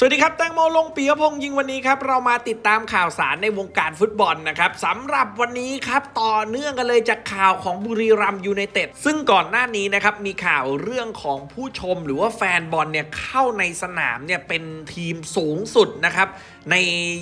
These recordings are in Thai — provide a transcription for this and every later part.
สวัสดีครับแตงโมลงปียพงษ์ยิงวันนี้ครับ เรามาติดตามข่าวสารในวงการฟุตบอลนะครับสำหรับวันนี้ครับต่อเนื่องกันเลยจากข่าวของบุรีรัมยูไนเต็ดซึ่งก่อนหน้านี้นะครับมีข่าวเรื่องของผู้ชมหรือว่าแฟนบอลเนี่ยเข้าในสนามเนี่ยเป็นทีมสูงสุดนะครับใน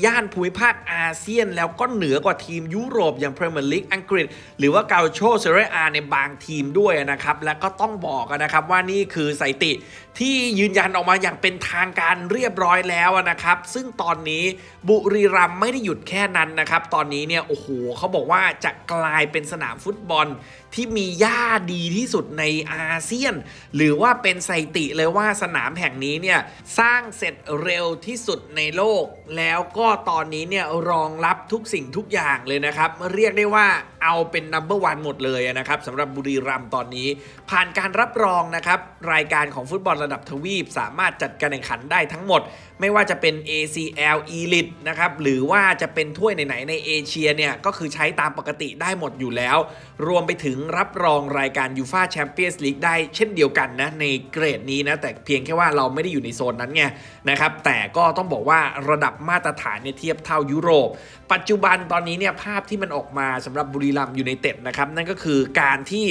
ย่านภูมิภาคอาเซียน แล้วก็เหนือกว่าทีมยุโรปอย่างพรีเมียร์ลีกอังกฤษ หรือว่าเกาโชเซเรอาในบางทีมด้วยนะครับและก็ต้องบอกนนะครับว่านี่คือสถิติที่ยืนยันออกมาอย่างเป็นทางการเรียบร้อยลอยแล้วนะครับ ซึ่งตอนนี้บุรีรัมย์ไม่ได้หยุดแค่นั้นนะครับ ตอนนี้เนี่ยโอ้โหเขาบอกว่าจะกลายเป็นสนามฟุตบอลที่มีหญ้าดีที่สุดในอาเซียน หรือว่าเป็นสถิติเลยว่าสนามแห่งนี้เนี่ยสร้างเสร็จเร็วที่สุดในโลก แล้วก็ตอนนี้เนี่ยรองรับทุกสิ่งทุกอย่างเลยนะครับ เรียกได้ว่า เอาเป็นนัมเบอร์วันหมดเลยนะครับสำหรับบุรีรัมย์ตอนนี้ ผ่านการรับรองนะครับรายการของฟุตบอลระดับทวีป สามารถจัดการแข่งขันได้ทั้งหมดไม่ว่าจะเป็น ACL Elite นะครับ หรือว่าจะเป็นถ้วยไหน ๆ ในเอเชียเนี่ย ก็คือใช้ตามปกติได้หมดอยู่แล้ว รวมไปถึงรับรองรายการยูฟาแชมเปี้ยนส์ลีกได้เช่นเดียวกันนะ ในเกรดนี้นะ แต่เพียงแค่ว่าเราไม่ได้อยู่ในโซนนั้นไงนะครับ แต่ก็ต้องบอกว่าระดับมาตรฐานเนี่ยเทียบเท่ายุโรป ปัจจุบันตอนนี้เนี่ยภาพที่มันออกมาสำหรับบุรีรัมย์ยูไนเต็ดนะครับนั่นก็คือการที่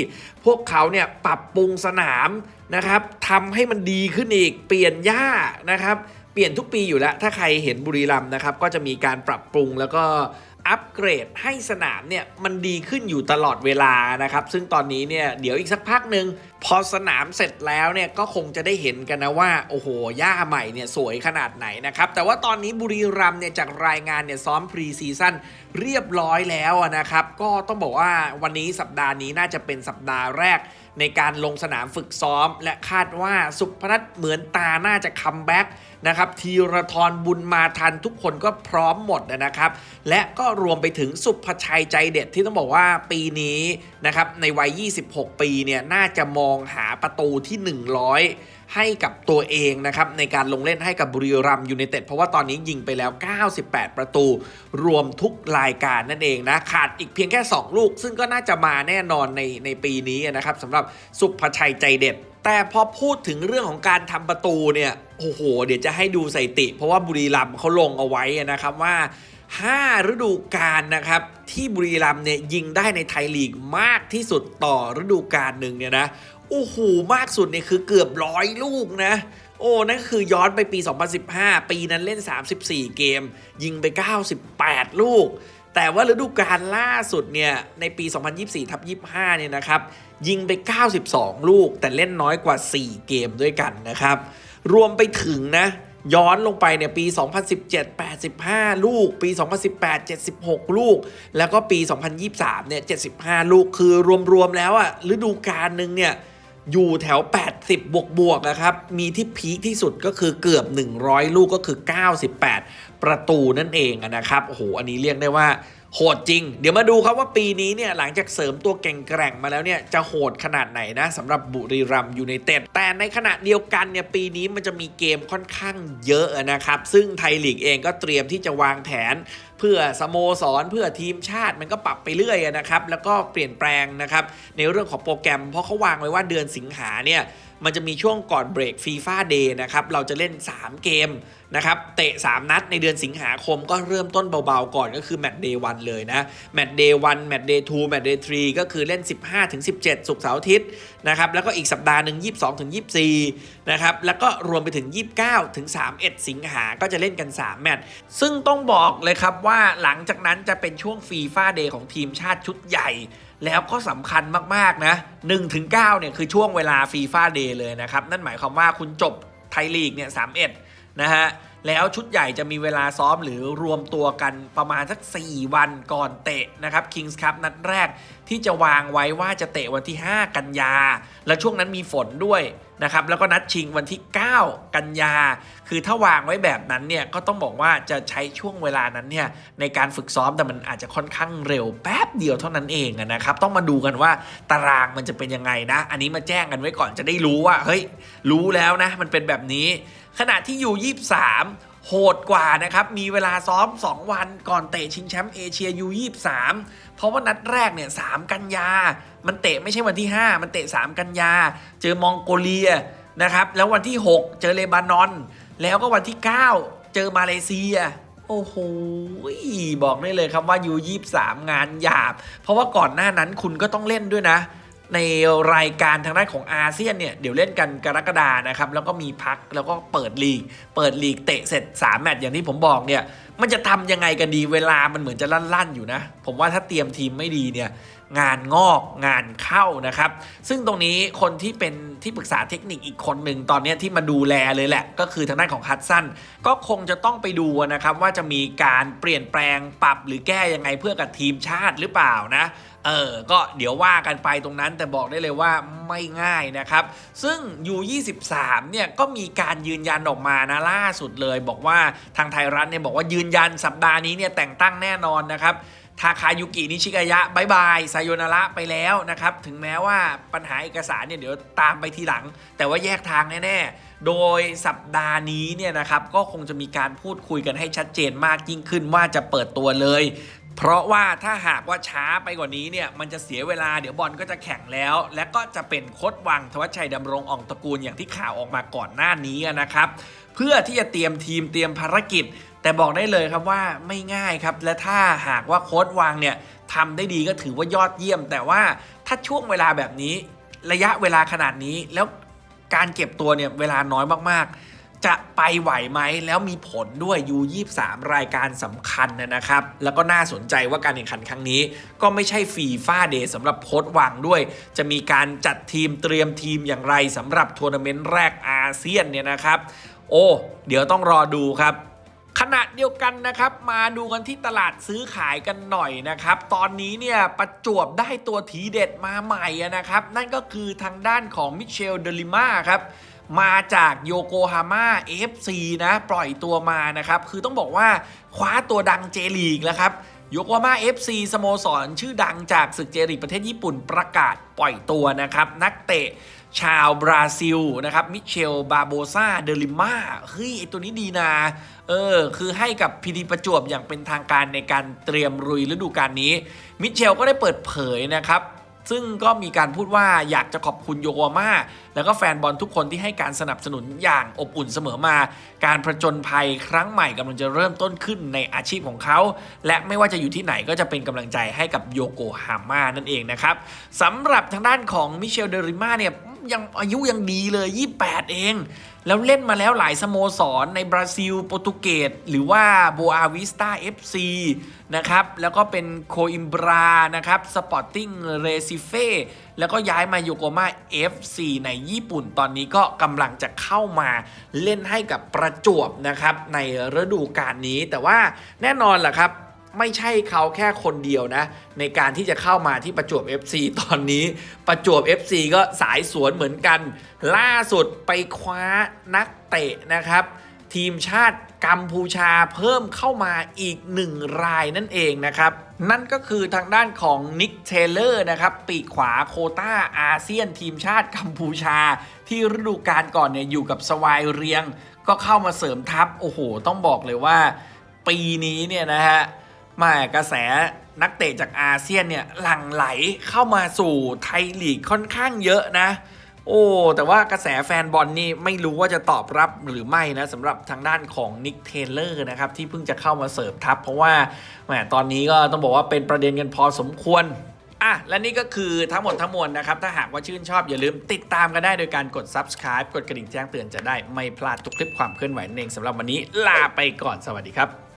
พวกเขาเนี่ยปรับปรุงสนามนะครับทำให้มันดีขึ้นอีกเปลี่ยนหญ้านะครับ เปลี่ยนทุกปีอยู่แล้ว ถ้าใครเห็นบุรีรัมย์นะครับ ก็จะมีการปรับปรุงแล้วก็อัปเกรดให้สนามเนี่ยมันดีขึ้นอยู่ตลอดเวลานะครับ ซึ่งตอนนี้เนี่ยเดี๋ยวอีกสักพักหนึ่ง พอสนามเสร็จแล้วเนี่ยก็คงจะได้เห็นกันนะว่า โอ้โหหญ้าใหม่เนี่ยสวยขนาดไหนนะครับ แต่ว่าตอนนี้บุรีรัมเนี่ยจากรายงานเนี่ยซ้อมพรีซีซั่นเรียบร้อยแล้วนะครับ ก็ต้องบอกว่าวันนี้สัปดาห์นี้น่าจะเป็นสัปดาห์แรกในการลงสนามฝึกซ้อม และคาดว่าสุพนัทเหมือนตาน่าจะคัมแบ็กนะครับทีรทรบุญมาทันทุกคนก็พร้อมหมดนะครับ และก็รวมไปถึงสุภชัยใจเด็ดที่ต้องบอกว่าปีนี้นะครับในวัย 26 ปีเนี่ยน่าจะมองหาประตูที่ 100 ให้กับตัวเองนะครับในการลงเล่นให้กับบุรีรัมย์ยูไนเต็ดเพราะว่าตอนนี้ยิงไปแล้ว 98 ประตู รวมทุกรายการนั่นเองนะ ขาดอีกเพียงแค่ 2 ลูก ซึ่งก็น่าจะมาแน่นอนในในปีนี้นะครับสำหรับสุภชัยใจเด็ด แต่พอพูดถึงเรื่องของการทำประตูเนี่ยโอ้โห เดี๋ยวจะให้ดูสถิติ เพราะว่าบุรีรัมย์เขาลงเอาไว้นะครับว่า5 ฤดูกาลนะครับ ที่บุรีรัมย์เนี่ยยิงได้ในไทยลีกมากที่สุดต่อฤดูกาลหนึ่งเนี่ยนะ โอ้โหมากสุดเนี่ยคือเกือบร้อยลูกนะ โอ้ นั่นคือย้อนไปปี 2015 ปีนั้นเล่น 34 เกม ยิงไป 98 ลูก แต่ว่าฤดูกาลล่าสุดเนี่ย ในปี 2024ทับ25 เนี่ยนะครับ ยิงไป 92 ลูก แต่เล่นน้อยกว่า 4 เกมด้วยกันนะครับ รวมไปถึงนะย้อนลงไปเนี่ยปี 2017 85 ลูก ปี 2018 76 ลูก แล้วก็ปี 2023 เนี่ย 75 ลูก คือรวม ๆ แล้วอะฤดูกาลหนึ่งเนี่ย อยู่แถว 80 บวกบวกนะครับ มีที่พีคที่สุดก็คือเกือบ 100 ลูกก็คือ 98 ประตูนั่นเองนะครับ โอ้โห อันนี้เรียกได้ว่าโหดจริง เดี๋ยวมาดูครับว่าปีนี้เนี่ยหลังจากเสริมตัวเก่งแกร่งมาแล้วเนี่ยจะโหดขนาดไหนนะสำหรับบุรีรัมย์ยูไนเต็ดแต่ในขณะเดียวกันเนี่ยปีนี้มันจะมีเกมค่อนข้างเยอะนะครับ ซึ่งไทยลีกเองก็เตรียมที่จะวางแผนเพื่อสโมสรเพื่อทีมชาติมันก็ปรับไปเรื่อยนะครับ แล้วก็เปลี่ยนแปลงนะครับ ในเรื่องของโปรแกรม เพราะเขาวางไว้ว่าเดือนสิงหาเนี่ยมันจะมีช่วงก่อนเบรกฟีฟ่าเดย์นะครับ เราจะเล่น 3 เกมนะครับ เตะ 3 นัดในเดือนสิงหาคมก็เริ่มต้นเบาๆก่อนก็คือแมตช์เดย์วันเลยนะ แมตช์เดย์วันแมตช์เดย์ทูแมตช์เดย์ทรีก็คือเล่น 15ถึง17ศุกเสาร์อาทิตย์ นะครับแล้วก็อีกสัปดาห์หนึ่ง22ถึง24นะครับแล้วก็รวมไปถึง 29ถึง31 สิงหาก็จะเล่นกัน 3 แมตช์ซึ่งต้องบอกเลยครับว่าหลังจากนั้นจะเป็นช่วงฟีฟ่าเดย์ของทีมชาติชุดใหญ่ แล้วก็สำคัญมากๆนะ1ถึง9เนี่ยคือช่วงเวลาฟีฟ่าเดย์เลยนะครับ นั่นหมายความว่าคุณจบไทยลีกเนี่ย31นะฮะ แล้วชุดใหญ่จะมีเวลาซ้อมหรือรวมตัวกันประมาณสัก 4 วันก่อนเตะนะครับ Kings Cup นัดแรกที่จะวางไว้ว่าจะเตะวันที่ 5 กันยา และช่วงนั้นมีฝนด้วยนะครับแล้วก็นัดชิงวันที่ 9 กันยา คือถ้าวางไว้แบบนั้นเนี่ยก็ต้องบอกว่าจะใช้ช่วงเวลานั้นเนี่ยในการฝึกซ้อมแต่มันอาจจะค่อนข้างเร็วแป๊บเดียวเท่านั้นเองนะครับต้องมาดูกันว่าตารางมันจะเป็นยังไงนะ อันนี้มาแจ้งกันไว้ก่อนจะได้รู้ว่าเฮ้ยรู้แล้วนะมันเป็นแบบนี้ ขณะที่อยู่23 โหดกว่านะครับ มีเวลาซ้อม 2 วันก่อนเตะชิงแชมป์เอเชียยู23 เพราะว่านัดแรกเนี่ย 3 กันยา มันเตะไม่ใช่วันที่ 5 มันเตะ 3 กันยา เจอมองโกเลียนะครับ แล้ววันที่ 6 เจอเลบานอน แล้วก็วันที่ 9 เจอมาเลเซียโอ้โห บอกได้เลยครับว่ายูยี่สามงานหยาบ เพราะว่าก่อนหน้านั้นคุณก็ต้องเล่นด้วยนะ ในรายการทางด้านของอาเซียนเนี่ยเดี๋ยวเล่นกันกรกฎานะครับ แล้วก็มีพักแล้วก็เปิดลีก เปิดลีกเตะเสร็จ 3 แมตช์อย่างที่ผมบอกเนี่ย มันจะทำยังไงกันดีเวลามันเหมือนจะลั่นๆอยู่นะ ผมว่าถ้าเตรียมทีมไม่ดีเนี่ย งานงอกงานเข้านะครับ ซึ่งตรงนี้คนที่เป็นที่ปรึกษาเทคนิคอีกคนหนึ่งตอนนี้ที่มาดูแลเลยแหละ ก็คือทางด้านของฮัตสันก็คงจะต้องไปดูนะครับว่าจะมีการเปลี่ยนแปลงปรับหรือแก้ยังไงเพื่อกับทีมชาติหรือเปล่านะเออ ก็เดี๋ยวว่ากันไปตรงนั้นแต่บอกได้เลยว่าไม่ง่ายนะครับ ซึ่ง U23 เนี่ยก็มีการยืนยันออกมานะล่าสุดเลย บอกว่าทางไทยรัฐเนี่ยบอกว่ายืนยันสัปดาห์นี้เนี่ยแต่งตั้งแน่นอนนะครับ ทาคายุกินิชิกายะบายบายไซโยนาระไปแล้วนะครับ ถึงแม้ว่าปัญหาเอกสารเนี่ยเดี๋ยวตามไปทีหลัง แต่ว่าแยกทางแน่ๆ โดยสัปดาห์นี้เนี่ยนะครับ ก็คงจะมีการพูดคุยกันให้ชัดเจนมากยิ่งขึ้นว่าจะเปิดตัวเลย เพราะว่าถ้าหากว่าช้าไปกว่านี้เนี่ยมันจะเสียเวลาเดี๋ยวบอลก็จะแข่งแล้ว และก็จะเป็นโคดวังทวัชชัยดำรงอ่องตระกูลอย่างที่ข่าวออกมาก่อนหน้านี้นะครับ เพื่อที่จะเตรียมทีมเตรียมภารกิจ แต่บอกได้เลยครับว่าไม่ง่ายครับ และถ้าหากว่าโคดวางเนี่ยทำได้ดีก็ถือว่ายอดเยี่ยม แต่ว่าถ้าช่วงเวลาแบบนี้ ระยะเวลาขนาดนี้แล้วการเก็บตัวเนี่ยเวลาน้อยมากๆ จะไปไหวไหมแล้วมีผลด้วยยู23 รายการสำคัญนะครับ แล้วก็น่าสนใจว่าการแข่งขันครั้งนี้ ก็ไม่ใช่ฟีฟ่าเดย์สำหรับโค้ดวางด้วย จะมีการจัดทีมเตรียมทีมอย่างไรสำหรับทัวร์นาเมนต์แรกอาเซียนเนี่ยนะครับ โอ้ เดี๋ยวต้องรอดูครับขณะเดียวกันนะครับ มาดูกันที่ตลาดซื้อขายกันหน่อยนะครับ ตอนนี้เนี่ยประจวบได้ตัวทีเด็ดมาใหม่อะนะครับ นั่นก็คือทางด้านของมิเชลเดลิมาครับ มาจากโยโกฮาม่า FC นะ ปล่อยตัวมานะครับ คือต้องบอกว่าคว้าตัวดังเจลีกแล้วครับโยโกฮาม่า FC สโมสร ชื่อดังจากศึกเจลีกประเทศญี่ปุ่นประกาศปล่อยตัวนะครับ นักเตะชาวบราซิลนะครับมิเชล บาโบซาเดลิมาเฮ้ยไอตัวนี้ดีนะเออ คือให้กับพีดีประจวบอย่างเป็นทางการในการเตรียมรุยฤดูกาลนี้ มิเชลก็ได้เปิดเผยนะครับ ซึ่งก็มีการพูดว่าอยากจะขอบคุณโยโกฮาม่าแล้วก็แฟนบอลทุกคนที่ให้การสนับสนุนอย่างอบอุ่นเสมอมา การผจญภัยครั้งใหม่กำลังจะเริ่มต้นขึ้นในอาชีพของเขา และไม่ว่าจะอยู่ที่ไหนก็จะเป็นกำลังใจให้กับโยโกฮาม่านั่นเองนะครับสำหรับทางด้านของมิเชลเดริมาเนี่ย ยังอายุยังดีเลย 28 เอง แล้วเล่นมาแล้วหลายสโมสรในบราซิล โปรตุเกสหรือว่าโบอาวิสตา FC นะครับ แล้วก็เป็นโคอิมบรา นะครับ สปอร์ติ้งเรซิเฟแล้วก็ย้ายมาโยโกมา FC ในญี่ปุ่นตอนนี้ก็กำลังจะเข้ามาเล่นให้กับประจวบนะครับ ในฤดูกาลนี้แต่ว่าแน่นอนแหละครับ ไม่ใช่เขาแค่คนเดียวนะ ในการที่จะเข้ามาที่ประจวบ FC ตอนนี้ประจวบ FC ก็สายสวนเหมือนกัน ล่าสุดไปคว้านักเตะนะครับ ทีมชาติกัมพูชาเพิ่มเข้ามาอีกหนึ่งรายนั่นเองนะครับ นั่นก็คือทางด้านของนิกเทเลอร์นะครับ ปีกขวาโคต้าอาเซียนทีมชาติกัมพูชา ที่ฤดูกาลก่อนเนี่ยอยู่กับสวายเรียง ก็เข้ามาเสริมทัพ โอ้โห ต้องบอกเลยว่า ปีนี้เนี่ยนะฮะ มากระแสนักเตะจากอาเซียนเนี่ยหลั่งไหลเข้ามาสู่ไทยลีกค่อนข้างเยอะนะ โอ้ แต่ว่ากระแสแฟนบอลนี่ไม่รู้ว่าจะตอบรับหรือไม่นะสำหรับทางด้านของนิกเทเลอร์นะครับ ที่เพิ่งจะเข้ามาเสริมทัพ เพราะว่าแหมตอนนี้ก็ต้องบอกว่าเป็นประเด็นกันพอสมควรอะและนี่ก็คือทั้งหมดทั้งมวลนะครับ ถ้าหากว่าชื่นชอบอย่าลืมติดตามกันได้โดยการกด subscribe กดกระดิ่งแจ้งเตือนจะได้ไม่พลาดทุกคลิปความเคลื่อนไหวนั่นเองสำหรับวันนี้ลาไปก่อนสวัสดีครับ